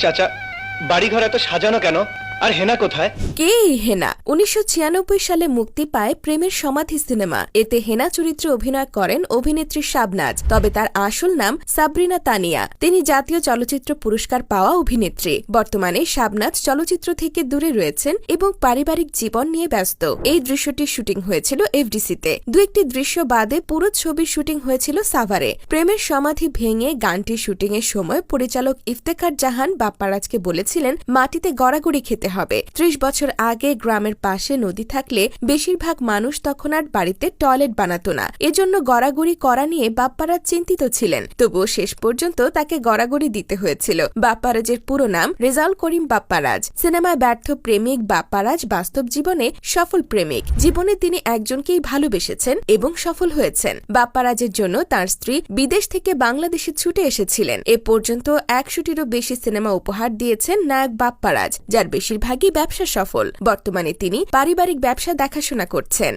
চাচা বাড়ি ঘর এত সাজানো কেন? আর হেনা কোথায়? কে হেনা? উনিশশো ছিয়ানব্বই সালে মুক্তি পায় প্রেমের সমাধি সিনেমা। এতে হেনা চরিত্রে অভিনয় করেন অভিনেত্রী শাবনাজ, তবে তার আসল নাম সাবরিনা তানিয়া। তিনি জাতীয় চলচ্চিত্র পুরস্কার পাওয়া অভিনেত্রী। বর্তমানে শাবনাজ চলচ্চিত্র থেকে দূরে রয়েছেন এবং পারিবারিক জীবন নিয়ে ব্যস্ত। এই দৃশ্যটির শুটিং হয়েছিল এফডিসিতে। দু একটি দৃশ্য বাদে পুরো ছবির শুটিং হয়েছিল সাভারে। প্রেমের সমাধি ভেঙে গানটির শুটিং এর সময় পরিচালক ইফতেখার জাহান বাপ্পারাজকে বলেছিলেন, মাটিতে গড়াগড়ি খেতে হবে। ত্রিশ বছর আগে গ্রামের পাশে নদী থাকলে বেশিরভাগ মানুষ তখন আর বাড়িতে টয়লেট বানাতো না। এজন্য গড়াগড়ি করা নিয়ে বাপ্পারাজ চিন্তিত ছিলেন। তবুও শেষ পর্যন্ত তাকে গড়াগড়ি দিতে হয়েছিল। বাপ্পারাজের পুরো নাম রেজাউল করিম বাপ্পারাজ। সিনেমায় ব্যর্থ প্রেমিক বাপ্পারাজ বাস্তব জীবনে সফল প্রেমিক। জীবনে তিনি একজনকেই ভালোবেসেছেন এবং সফল হয়েছেন। বাপ্পারাজের জন্য তার স্ত্রী বিদেশ থেকে বাংলাদেশে ছুটে এসেছিলেন। এ পর্যন্ত একশোটিরও বেশি সিনেমা উপহার দিয়েছেন নায়ক বাপ্পারাজ, যার বেশিরভাগই ব্যবসা সফল। বর্তমানে তিনি পারিবারিক ব্যবসা দেখাশোনা করছেন।